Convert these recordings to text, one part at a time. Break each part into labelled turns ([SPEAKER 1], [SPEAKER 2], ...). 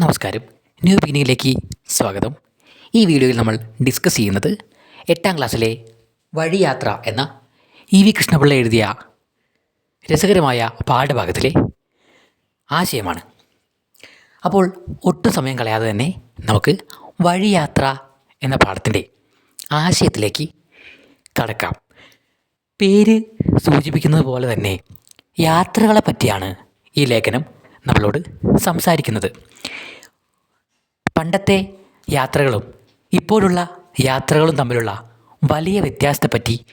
[SPEAKER 1] നമസ്കാരം. ന്യൂ ബിഗിനിങ്ങിലേക്ക് സ്വാഗതം. ഈ വീഡിയോയിൽ നമ്മൾ ഡിസ്കസ് ചെയ്യുന്നത് എട്ടാം ക്ലാസ്സിലെ വഴിയാത്ര എന്ന ഇ വി കൃഷ്ണപിള്ള എഴുതിയ രസകരമായ പാഠഭാഗത്തിലെ ആശയമാണ്. അപ്പോൾ ഒട്ടും സമയം കളയാതെ തന്നെ നമുക്ക് വഴിയാത്ര എന്ന പാഠത്തിന്റെ ആശയത്തിലേക്ക് കടക്കാം. പേര് സൂചിപ്പിക്കുന്നത് പോലെ തന്നെ യാത്രകളെ പറ്റിയാണ് ഈ ലേഖനം നമ്മളോട് സംസാരിക്കുന്നത്. പണ്ടത്തെ യാത്രകളും ഇപ്പോഴുള്ള യാത്രകളും തമ്മിലുള്ള വലിയ വ്യത്യാസത്തെപ്പറ്റി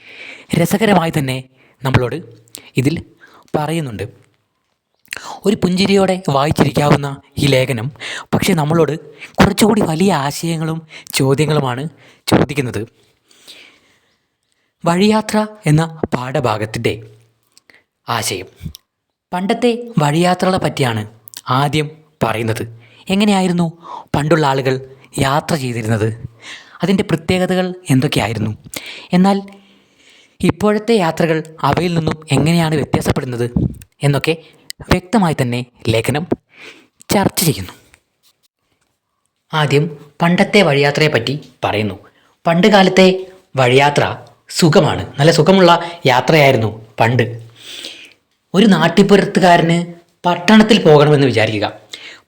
[SPEAKER 1] രസകരമായി തന്നെ നമ്മളോട് ഇതിൽ പറയുന്നുണ്ട്. ഒരു പുഞ്ചിരിയോടെ വായിച്ചിരിക്കാവുന്ന ഈ ലേഖനം പക്ഷേ നമ്മളോട് കുറച്ചുകൂടി വലിയ ആശയങ്ങളും ചോദ്യങ്ങളുമാണ് ചോദിക്കുന്നത്. വഴിയാത്ര എന്ന പാഠഭാഗത്തിന്റെ ആശയം. പണ്ടത്തെ വഴിയാത്രകളെ പറ്റിയാണ് ആദ്യം പറയുന്നത്. എങ്ങനെയായിരുന്നു പണ്ടുള്ള ആളുകൾ യാത്ര ചെയ്തിരുന്നത്? അതിന്റെ പ്രത്യേകതകൾ എന്തൊക്കെയായിരുന്നു? എന്നാൽ ഇപ്പോഴത്തെ യാത്രകൾ അവയിൽ നിന്നും എങ്ങനെയാണ് വ്യത്യാസപ്പെടുന്നത് എന്നൊക്കെ വ്യക്തമായി തന്നെ ലേഖനം ചർച്ച ചെയ്യുന്നു. ആദ്യം പണ്ടത്തെ വഴിയാത്രയെപ്പറ്റി പറയുന്നു. പണ്ട് കാലത്തെ വഴിയാത്ര സുഖമാണ്. നല്ല സുഖമുള്ള യാത്രയായിരുന്നു പണ്ട്. ഒരു നാട്ടിപ്പുറത്തുകാരന് പട്ടണത്തിൽ പോകണമെന്ന് വിചാരിക്കുക.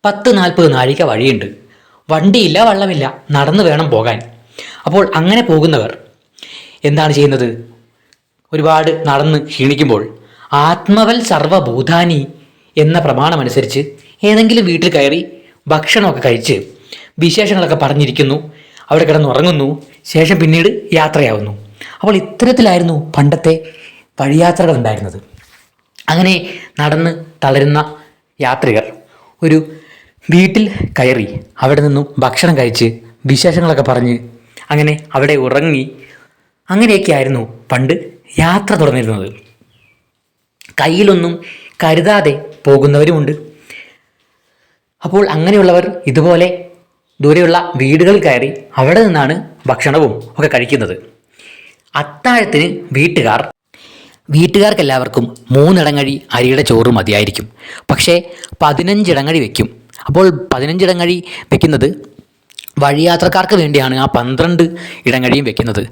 [SPEAKER 1] പത്ത് നാൽപ്പത് നാഴിക വഴിയുണ്ട്. വണ്ടിയില്ല വള്ളമില്ല. നടന്നു വേണം പോകാൻ. അപ്പോൾ അങ്ങനെ പോകുന്നവർ എന്താണ് ചെയ്യുന്നത്? ഒരുപാട് നടന്ന് ക്ഷീണിക്കുമ്പോൾ ആത്മവൽ സർവഭൂതാനി എന്ന പ്രമാണമനുസരിച്ച് ഏതെങ്കിലും വീട്ടിൽ കയറി ഭക്ഷണമൊക്കെ കഴിച്ച് വിശേഷങ്ങളൊക്കെ പറഞ്ഞിരിക്കുന്നു. അവിടെ കിടന്നുറങ്ങുന്നു ശേഷം പിന്നീട് യാത്രയാവുന്നു. അപ്പോൾ ഇത്തരത്തിലായിരുന്നു പണ്ടത്തെ വഴിയാത്രകൾ ഉണ്ടായിരുന്നത്. അങ്ങനെ നടന്ന് തളരുന്ന യാത്രികർ ഒരു വീട്ടിൽ കയറി അവിടെ നിന്നും ഭക്ഷണം കഴിച്ച് വിശേഷങ്ങളൊക്കെ പറഞ്ഞ് അങ്ങനെ അവിടെ ഉറങ്ങി. അങ്ങനെയൊക്കെയായിരുന്നു പണ്ട് യാത്ര തുടർന്നിരുന്നത്. കയ്യിലൊന്നും കരുതാതെ പോകുന്നവരുമുണ്ട്. അപ്പോൾ അങ്ങനെയുള്ളവർ ഇതുപോലെ ദൂരെയുള്ള വീടുകൾ കയറി അവിടെ നിന്നാണ് ഭക്ഷണവും ഒക്കെ കഴിക്കുന്നത്. അത്താഴത്തിന് വീട്ടുകാർ വീട്ടുകാർക്കെല്ലാവർക്കും മൂന്നിടങ്ങഴി അരിയുടെ ചോറ് മതിയായിരിക്കും. പക്ഷേ പതിനഞ്ചിടങ്ങഴി വയ്ക്കും അപ്പോൾ പതിനഞ്ചിടങ്ങഴി വയ്ക്കുന്നത് വഴിയാത്രക്കാർക്ക് വേണ്ടിയാണ് ആ പന്ത്രണ്ട് ഇടങ്ങഴിയും വയ്ക്കുന്നത്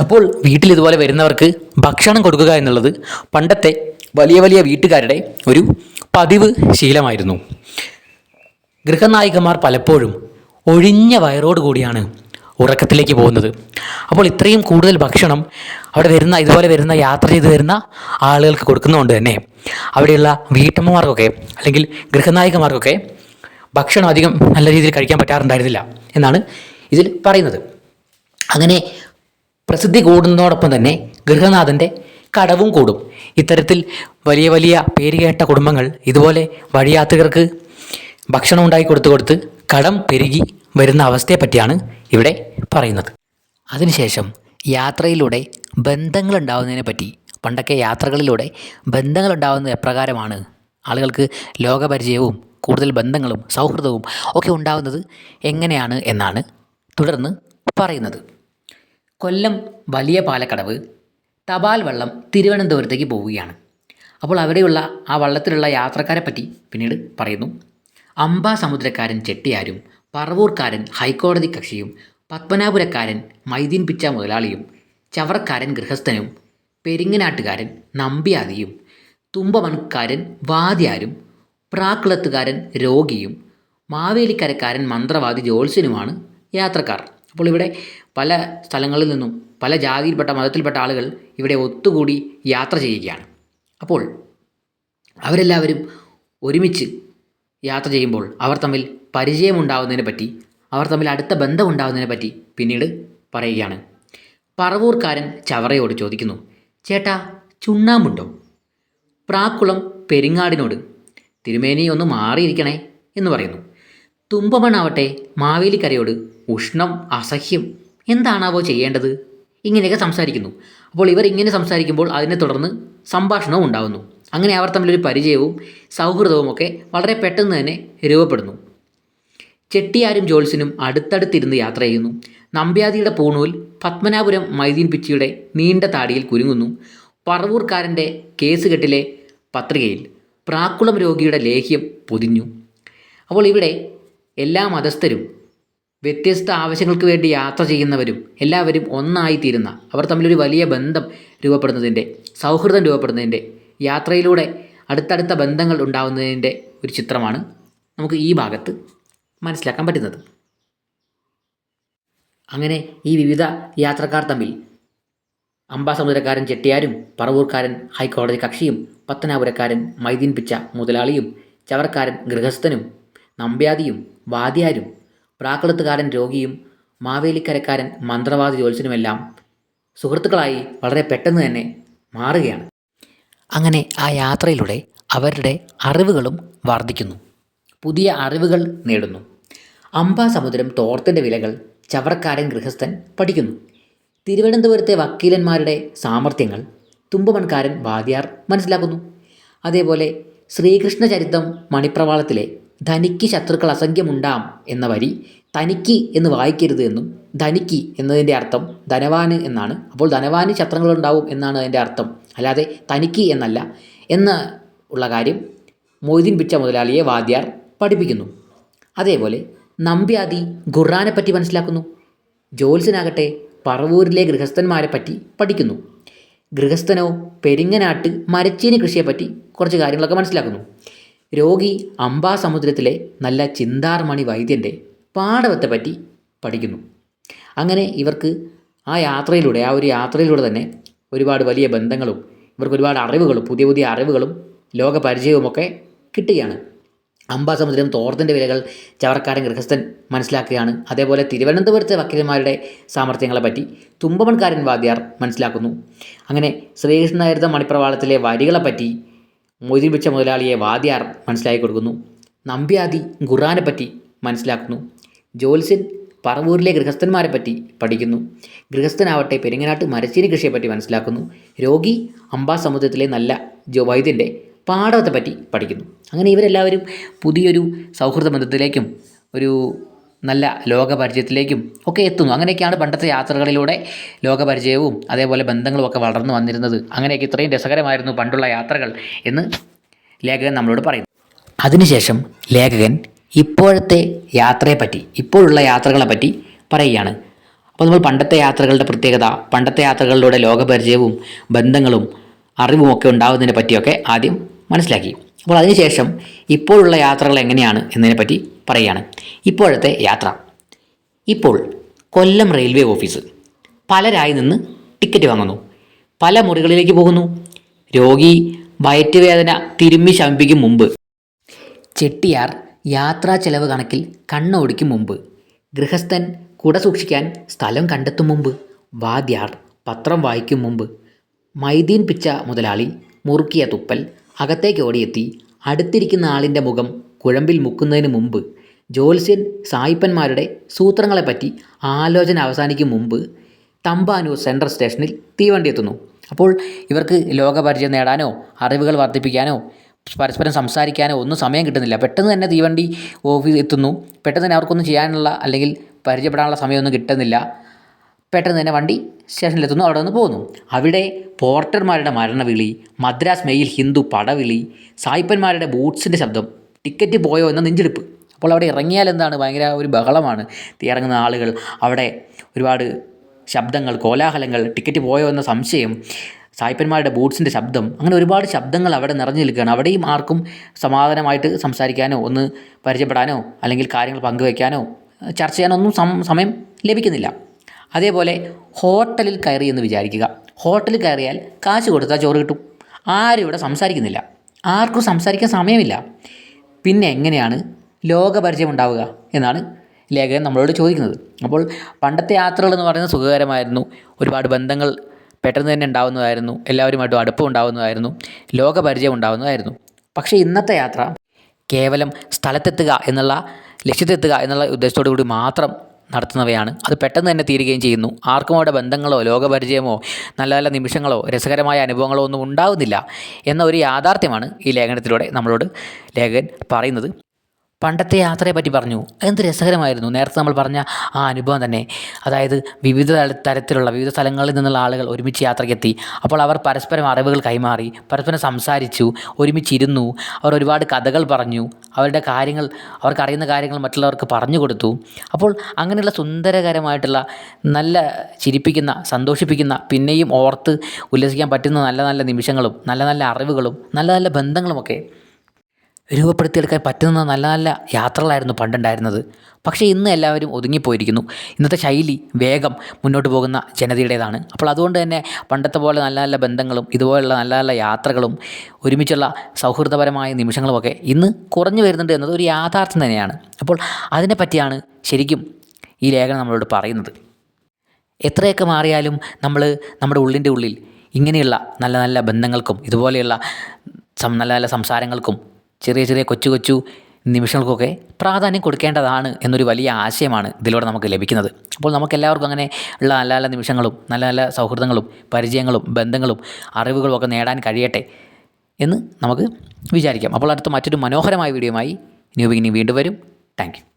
[SPEAKER 1] അപ്പോൾ വീട്ടിൽ ഇതുപോലെ വരുന്നവർക്ക് ഭക്ഷണം കൊടുക്കുക എന്നുള്ളത് പണ്ടത്തെ വലിയ വലിയ വീട്ടുകാരുടെ ഒരു പതിവ് ശീലമായിരുന്നു. ഗൃഹനായികമാർ പലപ്പോഴും ഒഴിഞ്ഞ വയറോട് കൂടിയാണ് ഉറക്കത്തിലേക്ക് പോകുന്നത്. അപ്പോൾ ഇത്രയും കൂടുതൽ ഭക്ഷണം അവിടെ വരുന്ന ഇതുപോലെ വരുന്ന യാത്ര ചെയ്ത് വരുന്ന ആളുകൾക്ക് കൊടുക്കുന്നതുകൊണ്ട് തന്നെ അവിടെയുള്ള വീട്ടമ്മമാർക്കൊക്കെ അല്ലെങ്കിൽ ഗൃഹനായികമാർക്കൊക്കെ ഭക്ഷണം അധികം നല്ല രീതിയിൽ കഴിക്കാൻ പറ്റാറുണ്ടായിരുന്നില്ല എന്നാണ് ഇതിൽ പറയുന്നത്. അങ്ങനെ പ്രസിദ്ധി കൂടുന്നതോടൊപ്പം തന്നെ ഗൃഹനാഥന്റെ കടവും കൂടും. ഇത്തരത്തിൽ വലിയ വലിയ പേരുകേട്ട കുടുംബങ്ങൾ ഇതുപോലെ വഴിയാത്രികർക്ക് ഭക്ഷണം ഉണ്ടാക്കി കൊടുത്ത് കൊടുത്ത് കടം പെരുകി വരുന്ന അവസ്ഥയെപ്പറ്റിയാണ് ഇവിടെ പറയുന്നത്. അതിനുശേഷം യാത്രയിലൂടെ ബന്ധങ്ങൾ ഉണ്ടാകുന്നതിനെ പറ്റി പണ്ടൊക്കെ യാത്രകളിലൂടെ ബന്ധങ്ങൾ ഉണ്ടാവുന്നത് എപ്രകാരമാണ്? ആളുകൾക്ക് ലോകപരിചയവും കൂടുതൽ ബന്ധങ്ങളും സൗഹൃദവും ഒക്കെ ഉണ്ടാവുന്നത് എങ്ങനെയാണ് എന്നാണ് തുടർന്ന് പറയുന്നത്. കൊല്ലം വലിയ പാലക്കടവ് തപാൽ വള്ളം തിരുവനന്തപുരത്തേക്ക് പോവുകയാണ്. അപ്പോൾ അവിടെയുള്ള ആ വള്ളത്തിലുള്ള യാത്രക്കാരെ പറ്റി പിന്നീട് പറയുന്നു. അംബാ സമുദ്രക്കാരൻ ചെട്ടിയാരും പറവൂർക്കാരൻ ഹൈക്കോടതി കക്ഷിയും പത്മനാപുരക്കാരൻ മൈദീൻ പിച്ച മുതലാളിയും ചവറക്കാരൻ ഗൃഹസ്ഥനും പെരിങ്ങനാട്ടുകാരൻ നമ്പ്യാതിയും തുമ്പമൺകാരൻ വാദ്യാരും പ്രാക്കുളത്തുകാരൻ രോഗിയും മാവേലിക്കരക്കാരൻ മന്ത്രവാദി ജോത്സ്യനുമാണ് യാത്രക്കാർ. അപ്പോൾ ഇവിടെ പല സ്ഥലങ്ങളിൽ നിന്നും പല ജാതിയിൽപ്പെട്ട മതത്തിൽപ്പെട്ട ആളുകൾ ഇവിടെ ഒത്തുകൂടി യാത്ര ചെയ്യുകയാണ്. അപ്പോൾ അവരെല്ലാവരും ഒരുമിച്ച് യാത്ര ചെയ്യുമ്പോൾ അവർ തമ്മിൽ പരിചയമുണ്ടാവുന്നതിനെ പറ്റി അവർ തമ്മിൽ അടുത്ത ബന്ധമുണ്ടാവുന്നതിനെ പറ്റി പിന്നീട് പറയുകയാണ്. പറവൂർക്കാരൻ ചവറയോട് ചോദിക്കുന്നു ചേട്ടാ ചുണ്ണാമ്പുണ്ടോ? പ്രാക്കുളം പെരിങ്ങാടിനോട് തിരുമേനി ഒന്ന് മാറിയിരിക്കണേ എന്ന് പറയുന്നു. തുമ്പമണാവട്ടെ മാവേലിക്കരയോട് ഉഷ്ണം അസഹ്യം എന്താണാവോ ചെയ്യേണ്ടത്? ഇങ്ങനെയൊക്കെ സംസാരിക്കുന്നു. അപ്പോൾ ഇവർ ഇങ്ങനെ സംസാരിക്കുമ്പോൾ അതിനെ തുടർന്ന് സംഭാഷണവും ഉണ്ടാകുന്നു അങ്ങനെ അവർ തമ്മിലൊരു പരിചയവും സൗഹൃദവും ഒക്കെ വളരെ പെട്ടെന്ന് തന്നെ രൂപപ്പെടുന്നു. ചെട്ടിയാരും ജോൾസിനും അടുത്തടുത്തിരുന്ന് യാത്ര ചെയ്യുന്നു. നമ്പ്യാതിയുടെ പൂണൂൽ പത്മനാപുരം മൈദീൻ പിച്ചിയുടെ നീണ്ട താടിയിൽ കുരുങ്ങുന്നു. പറവൂർക്കാരന്റെ കേസുകെട്ടിലെ പത്രികയിൽ പ്രാക്കുളം രോഗിയുടെ ലേഹ്യം പൊതിഞ്ഞു. അപ്പോൾ ഇവിടെ
[SPEAKER 2] എല്ലാ മതസ്ഥരും വ്യത്യസ്ത ആവശ്യങ്ങൾക്ക് വേണ്ടി യാത്ര ചെയ്യുന്നവരും എല്ലാവരും ഒന്നായിത്തീരുന്ന അവർ തമ്മിലൊരു വലിയ ബന്ധം രൂപപ്പെടുന്നതിന്റെ സൗഹൃദം രൂപപ്പെടുന്നതിന്റെ യാത്രയിലൂടെ അടുത്തടുത്ത ബന്ധങ്ങൾ ഉണ്ടാവുന്നതിന്റെ ഒരു ചിത്രമാണ് നമുക്ക് ഈ ഭാഗത്ത് മനസ്സിലാക്കാൻ പറ്റുന്നത്. അങ്ങനെ ഈ വിവിധ യാത്രക്കാർ തമ്മിൽ അമ്പാസമുദ്രക്കാരൻ ചെട്ടിയാരും പറവൂർക്കാരൻ ഹൈക്കോടതി കക്ഷിയും പത്തനാപുരക്കാരൻ മൈദീൻ പിച്ച മുതലാളിയും ചവർക്കാരൻ ഗൃഹസ്ഥനും നമ്പ്യാതിയും വാദ്യാരും പ്രാക്കളത്തുകാരൻ രോഗിയും മാവേലിക്കരക്കാരൻ മന്ത്രവാദി ജോത്സ്യനുമെല്ലാം സുഹൃത്തുക്കളായി വളരെ പെട്ടെന്ന് തന്നെ മാറുകയാണ്.
[SPEAKER 1] അങ്ങനെ ആ യാത്രയിലൂടെ അവരുടെ അറിവുകളും വർദ്ധിക്കുന്നു.
[SPEAKER 2] പുതിയ അറിവുകൾ നേടുന്നു. അംബാസമുദ്രം തോർത്തിന്റെ വിലകൾ ചവറക്കാരൻ ഗൃഹസ്ഥൻ പഠിക്കുന്നു. തിരുവനന്തപുരത്തെ വക്കീലന്മാരുടെ സാമർഥ്യങ്ങൾ തുമ്പമൺകാരൻ വാദ്യാർ മനസ്സിലാക്കുന്നു. അതേപോലെ ശ്രീകൃഷ്ണ ചരിത്രം മണിപ്രവാളത്തിലെ ധനിക്ക് ശത്രുക്കൾ അസംഖ്യമുണ്ടാം എന്ന വരി തനിക്ക് എന്ന് വായിക്കരുത് എന്നും ധനിക്ക് എന്നതിന്റെ അർത്ഥം ധനവാന് എന്നാണ്. അപ്പോൾ ധനവാന് ശത്രുക്കളുണ്ടാവും എന്നാണ് അതിന്റെ അർത്ഥം. അല്ലാതെ തനിക്ക് എന്നല്ല എന്ന് ഉള്ള കാര്യം മൊയ്തീൻ പിച്ച മുതലാളിയെ വാദ്യാർ പഠിപ്പിക്കുന്നു. അതേപോലെ നമ്പ്യാതി ഖുർആനെ പറ്റി മനസ്സിലാക്കുന്നു. ജോത്സ്യനാകട്ടെ പറവൂരിലെ ഗൃഹസ്ഥന്മാരെ പറ്റി പഠിക്കുന്നു. ഗൃഹസ്ഥനോ പെരിങ്ങനാട്ട് മരച്ചീനി കൃഷിയെപ്പറ്റി കുറച്ച് കാര്യങ്ങളൊക്കെ മനസ്സിലാക്കുന്നു. രോഗി അംബാസമുദ്രത്തിലെ നല്ല ചിന്താർമണി വൈദ്യന്റെ പാടവത്തെ പറ്റി പഠിക്കുന്നു. അങ്ങനെ ഇവർക്ക് ആ യാത്രയിലൂടെ ആ ഒരു യാത്രയിലൂടെ തന്നെ ഒരുപാട് വലിയ ബന്ധങ്ങളും ഇവർക്ക് ഒരുപാട് അറിവുകളും പുതിയ പുതിയ അറിവുകളും ലോകപരിചയവുമൊക്കെ കിട്ടുകയാണ്. അംബാസമുദ്രം തോർത്തിന്റെ വിലകൾ ചവർക്കാരൻ ഗൃഹസ്ഥൻ മനസ്സിലാക്കുകയാണ്. അതേപോലെ തിരുവനന്തപുരത്തെ വക്കീലന്മാരുടെ സാമർഥ്യങ്ങളെപ്പറ്റി തുമ്പമൺകാരൻ വാദ്യാർ മനസ്സിലാക്കുന്നു. അങ്ങനെ ശ്രീകൃഷ്ണചരിതം മണിപ്രവാളത്തിലെ വരികളെപ്പറ്റി മൊയ്തീൻ പിച്ച മുതലാളിയെ വാദ്യാർ മനസ്സിലാക്കി കൊടുക്കുന്നു. നമ്പ്യാതി ഖുറാനെപ്പറ്റി മനസ്സിലാക്കുന്നു. ജോത്സ്യൻ പറവൂരിലെ ഗൃഹസ്ഥന്മാരെ പറ്റി പഠിക്കുന്നു. ഗൃഹസ്ഥനാവട്ടെ പെരിങ്ങനാട്ട് മരച്ചീനി കൃഷിയെപ്പറ്റി മനസ്സിലാക്കുന്നു. രോഗി അംബാസമുദ്രത്തിലെ നല്ല വൈദ്യന്റെ പാടവത്തെപ്പറ്റി പഠിക്കുന്നു. അങ്ങനെ ഇവരെല്ലാവരും പുതിയൊരു സൗഹൃദ ബന്ധത്തിലേക്കും ഒരു നല്ല ലോകപരിചയത്തിലേക്കും ഒക്കെ എത്തുന്നു. അങ്ങനെയൊക്കെയാണ് പണ്ടത്തെ യാത്രകളിലൂടെ ലോകപരിചയവും അതേപോലെ ബന്ധങ്ങളും ഒക്കെ വളർന്നു വന്നിരുന്നത്. അങ്ങനെയൊക്കെ ഇത്രയും രസകരമായിരുന്നു പണ്ടുള്ള യാത്രകൾ എന്ന് ലേഖകൻ നമ്മളോട് പറയുന്നു.
[SPEAKER 1] അതിനുശേഷം ലേഖകൻ ഇപ്പോഴത്തെ യാത്രയെപ്പറ്റി ഇപ്പോഴുള്ള യാത്രകളെ പറ്റി പറയുകയാണ്. അപ്പോൾ നമ്മൾ പണ്ടത്തെ യാത്രകളുടെ പ്രത്യേകത പണ്ടത്തെ യാത്രകളിലൂടെ ലോകപരിചയവും ബന്ധങ്ങളും അറിവും ഒക്കെ ഉണ്ടാകുന്നതിനെ പറ്റിയൊക്കെ ആദ്യം മനസ്സിലാക്കി. അപ്പോൾ അതിനുശേഷം ഇപ്പോഴുള്ള യാത്രകൾ എങ്ങനെയാണ് എന്നതിനെപ്പറ്റി പറയുകയാണ്. ഇപ്പോഴത്തെ യാത്ര. ഇപ്പോൾ കൊല്ലം റെയിൽവേ ഓഫീസ്. പലരായി നിന്ന് ടിക്കറ്റ് വാങ്ങുന്നു. പല മുറികളിലേക്ക് പോകുന്നു. രോഗി വയറ്റുവേദന തിരുമ്മി ശമിപ്പിക്കും മുമ്പ്. ചെട്ടിയാർ യാത്രാ ചെലവ് കണക്കിൽ കണ്ണോടിക്കും മുമ്പ്. ഗൃഹസ്ഥൻ കുട സൂക്ഷിക്കാൻ സ്ഥലം കണ്ടെത്തും മുമ്പ്. വാദ്യാർ പത്രം വായിക്കും മുമ്പ്. മൈദീൻ പിച്ച മുതലാളി മുറുക്കിയ തുപ്പൽ അകത്തേക്ക് ഓടിയെത്തി. അടുത്തിരിക്കുന്ന ആളിന്റെ മുഖം കുഴമ്പിൽ മുക്കുന്നതിന് മുമ്പ്. ജ്യോത്സ്യൻ സായിപ്പന്മാരുടെ സൂത്രങ്ങളെപ്പറ്റി ആലോചന അവസാനിക്കും മുമ്പ് തമ്പാനൂർ സെൻട്രൽ സ്റ്റേഷനിൽ തീവണ്ടി എത്തുന്നു. അപ്പോൾ ഇവർക്ക് ലോകപരിചയം നേടാനോ അറിവുകൾ വർദ്ധിപ്പിക്കാനോ പരസ്പരം സംസാരിക്കാനോ ഒന്നും സമയം കിട്ടുന്നില്ല. പെട്ടെന്ന് തന്നെ തീവണ്ടി ഓഫീസ് എത്തുന്നു. പെട്ടെന്ന് തന്നെ അവർക്കൊന്നും ചെയ്യാനുള്ള അല്ലെങ്കിൽ പരിചയപ്പെടാനുള്ള സമയമൊന്നും കിട്ടുന്നില്ല. പെട്ടെന്ന് തന്നെ വണ്ടി സ്റ്റേഷനിലെത്തുന്നു. അവിടെ നിന്ന് പോകുന്നു. അവിടെ പോർട്ടർമാരുടെ മരണവിളി മദ്രാസ് മെയിൽ ഹിന്ദു പടവിളി സായിപ്പന്മാരുടെ ബൂട്ട്സിന്റെ ശബ്ദം ടിക്കറ്റ് പോയോ എന്ന നെഞ്ചെടുപ്പ്. അപ്പോൾ അവിടെ ഇറങ്ങിയാൽ എന്താണ്? ഭയങ്കര ഒരു ബഹളമാണ്. ഇറങ്ങുന്ന ആളുകൾ അവിടെ ഒരുപാട് ശബ്ദങ്ങൾ കോലാഹലങ്ങൾ ടിക്കറ്റ് പോയോ എന്ന സംശയം സായിപ്പന്മാരുടെ ബൂട്ട്സിന്റെ ശബ്ദം അങ്ങനെ ഒരുപാട് ശബ്ദങ്ങൾ അവിടെ നിറഞ്ഞു നിൽക്കുകയാണ്. അവിടെയും ആർക്കും സമാധാനമായിട്ട് സംസാരിക്കാനോ ഒന്ന് പരിചയപ്പെടാനോ അല്ലെങ്കിൽ കാര്യങ്ങൾ പങ്കുവയ്ക്കാനോ ചർച്ച ചെയ്യാനോ ഒന്നും സമയം ലഭിക്കുന്നില്ല. അതേപോലെ ഹോട്ടലിൽ കയറി എന്ന് വിചാരിക്കുക. ഹോട്ടലിൽ കയറിയാൽ കാശ് കൊടുത്താൽ ചോറ് കിട്ടും. ആരും ഇവിടെ സംസാരിക്കുന്നില്ല. ആർക്കും സംസാരിക്കാൻ സമയമില്ല. പിന്നെ എങ്ങനെയാണ് ലോകപരിചയം ഉണ്ടാവുക എന്നാണ് ലേഖകൻ നമ്മളോട് ചോദിക്കുന്നത്. അപ്പോൾ പണ്ടത്തെ യാത്രകൾ എന്ന് പറയുന്നത് സുഖകരമായിരുന്നു. ഒരുപാട് ബന്ധങ്ങൾ പെട്ടെന്ന് തന്നെ ഉണ്ടാവുന്നതായിരുന്നു. എല്ലാവരുമായിട്ടും അടുപ്പം ഉണ്ടാവുന്നതായിരുന്നു. ലോകപരിചയം ഉണ്ടാവുന്നതായിരുന്നു. പക്ഷേ ഇന്നത്തെ യാത്ര കേവലം സ്ഥലത്തെത്തുക എന്നുള്ള ലക്ഷ്യത്തെത്തുക എന്നുള്ള ഉദ്ദേശത്തോടു കൂടി മാത്രം നടത്തുന്നവയാണ്. അത് പെട്ടെന്ന് തന്നെ തീരുകയും ചെയ്യുന്നു. ആർക്കും അവിടെ ബന്ധങ്ങളോ ലോകപരിചയമോ നല്ല നല്ല നിമിഷങ്ങളോ രസകരമായ അനുഭവങ്ങളോ ഒന്നും ഉണ്ടാവുന്നില്ല എന്ന ഒരു യാഥാർത്ഥ്യമാണ് ഈ ലേഖനത്തിലൂടെ നമ്മളോട് ലേഖകൻ പറയുന്നത്. പണ്ടത്തെ യാത്രയെ പറ്റി പറഞ്ഞു. എന്ത് രസകരമായിരുന്നു. നേരത്തെ നമ്മൾ പറഞ്ഞ ആ അനുഭവം തന്നെ. അതായത് വിവിധ തരത്തിലുള്ള വിവിധ സ്ഥലങ്ങളിൽ നിന്നുള്ള ആളുകൾ ഒരുമിച്ച് യാത്രയ്ക്കെത്തി. അപ്പോൾ അവർ പരസ്പരം അറിവുകൾ കൈമാറി പരസ്പരം സംസാരിച്ചു ഒരുമിച്ചിരുന്നു. അവർ ഒരുപാട് കഥകൾ പറഞ്ഞു. അവരുടെ കാര്യങ്ങൾ അവർക്കറിയുന്ന കാര്യങ്ങൾ മറ്റുള്ളവർക്ക് പറഞ്ഞു കൊടുത്തു. അപ്പോൾ അങ്ങനെയുള്ള സുന്ദരകരമായിട്ടുള്ള നല്ല ചിരിപ്പിക്കുന്ന സന്തോഷിപ്പിക്കുന്ന പിന്നെയും ഓർത്ത് ഉല്ലസിക്കാൻ പറ്റുന്ന നല്ല നല്ല നിമിഷങ്ങളും നല്ല നല്ല അറിവുകളും നല്ല നല്ല ബന്ധങ്ങളുമൊക്കെ രൂപപ്പെടുത്തിയെടുക്കാൻ പറ്റുന്ന നല്ല നല്ല യാത്രകളായിരുന്നു പണ്ടുണ്ടായിരുന്നത്. പക്ഷേ ഇന്ന് എല്ലാവരും ഒതുങ്ങിപ്പോയിരിക്കുന്നു. ഇന്നത്തെ ശൈലി വേഗം മുന്നോട്ട് പോകുന്ന ജനതയുടേതാണ്. അപ്പോൾ അതുകൊണ്ട് തന്നെ പണ്ടത്തെ പോലെ നല്ല നല്ല ബന്ധങ്ങളും ഇതുപോലുള്ള നല്ല നല്ല യാത്രകളും ഒരുമിച്ചുള്ള സൗഹൃദപരമായ നിമിഷങ്ങളുമൊക്കെ ഇന്ന് കുറഞ്ഞു വരുന്നുണ്ട് എന്നത് ഒരു യാഥാർത്ഥ്യം തന്നെയാണ്. അപ്പോൾ അതിനെപ്പറ്റിയാണ് ശരിക്കും ഈ ലേഖനം നമ്മളോട് പറയുന്നത്. എത്രയൊക്കെ മാറിയാലും നമ്മൾ നമ്മുടെ ഉള്ളിന്റെ ഉള്ളിൽ ഇങ്ങനെയുള്ള നല്ല നല്ല ബന്ധങ്ങൾക്കും ഇതുപോലെയുള്ള നല്ല നല്ല സംസാരങ്ങൾക്കും ചെറിയ ചെറിയ കൊച്ചു കൊച്ചു നിമിഷങ്ങൾക്കൊക്കെ പ്രാധാന്യം കൊടുക്കേണ്ടതാണ് എന്നൊരു വലിയ ആശയമാണ് ഇതിലൂടെ നമുക്ക് ലഭിക്കുന്നത്. അപ്പോൾ നമുക്കെല്ലാവർക്കും അങ്ങനെ ഉള്ള നല്ല നല്ല നിമിഷങ്ങളും നല്ല നല്ല സൗഹൃദങ്ങളും പരിചയങ്ങളും ബന്ധങ്ങളും അറിവുകളും ഒക്കെ നേടാൻ കഴിയട്ടെ എന്ന് നമുക്ക് വിചാരിക്കാം. അപ്പോൾ അടുത്ത മറ്റൊരു മനോഹരമായ വീഡിയോയുമായി ന്യൂ ബിഗിനിങ് വീണ്ടും വരും. താങ്ക്